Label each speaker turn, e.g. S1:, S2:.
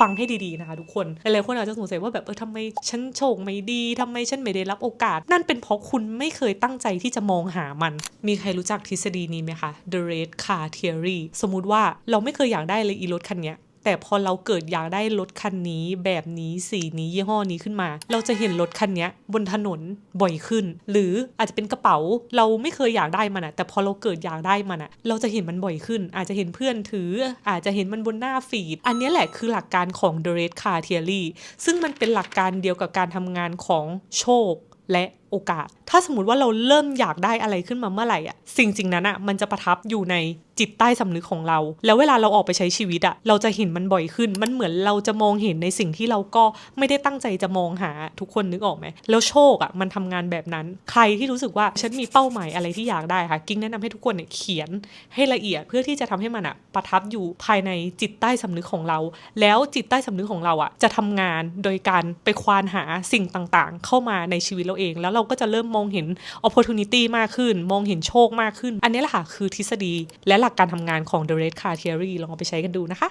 S1: ฟังให้ดีๆนะคะทุกคน หลายๆคนอาจจะสงสัยว่าแบบเออทำไมฉันโชคไม่ดีทำไมฉันไม่ได้รับโอกาส นั่นเป็นเพราะคุณไม่เคยตั้งใจที่จะมองหามัน มีใครรู้จักทฤษฎีนี้ไหมคะ The Red Car Theory สมมุติว่าเราไม่เคยอยากได้เลยอีรถคันเนี้ย แต่พอเราเกิดอยากได้รถคันนี้ แบบนี้สีนี้ยี่ห้อนี้ขึ้นมา เราจะเห็นรถคันนี้บนถนนบ่อยขึ้น หรืออาจจะเป็นกระเป๋าเราไม่เคยอยากได้มันอะแต่พอเราเกิดอยากได้มันอะเราจะเห็นมันบ่อยขึ้น อาจจะเห็นเพื่อนถือ อาจจะเห็นมันบนหน้าฟีด อันนี้แหละคือหลักการของ The Red Car Theory ซึ่งมันเป็นหลักการเดียวกับการทำงานของโชคและโอกาส ถ้าสมมติว่าเราเริ่มอยากได้อะไรขึ้นมาเมื่อไหร่อะสิ่งสิ่งนั้นอะมันจะประทับอยู่ในจิตใต้สำนึกของเรา แล้วเวลาเราออกไปใช้ชีวิตอะเราจะเห็นมันบ่อยขึ้น มันเหมือนเราจะมองเห็นในสิ่งที่เราก็ไม่ได้ตั้งใจจะมองหาทุกคนนึกออกไหมแล้วโชคอะมันทำงานแบบนั้น ใครที่รู้สึกว่าฉันมีเป้าหมายอะไรที่อยากได้ค่ะกิ้งแนะนำให้ทุกคนเนี่ยเขียนให้ละเอียดเพื่อที่จะทำให้มันอะประทับอยู่ภายในจิตใต้สำนึกของเรา แล้วจิตใต้สำนึกของเราอะจะทำงานโดยการไปควานหาสิ่งต่างๆ เข้ามาในชีวิตเราเองแล้วเราก็จะเริ่มมองเห็น opportunity มากขึ้น มองเห็นโชคมากขึ้น อันนี้แหละค่ะ คือทฤษฎีและหลักการทำงานของ The Red Car Theory ลองเอาไปใช้กันดูนะคะ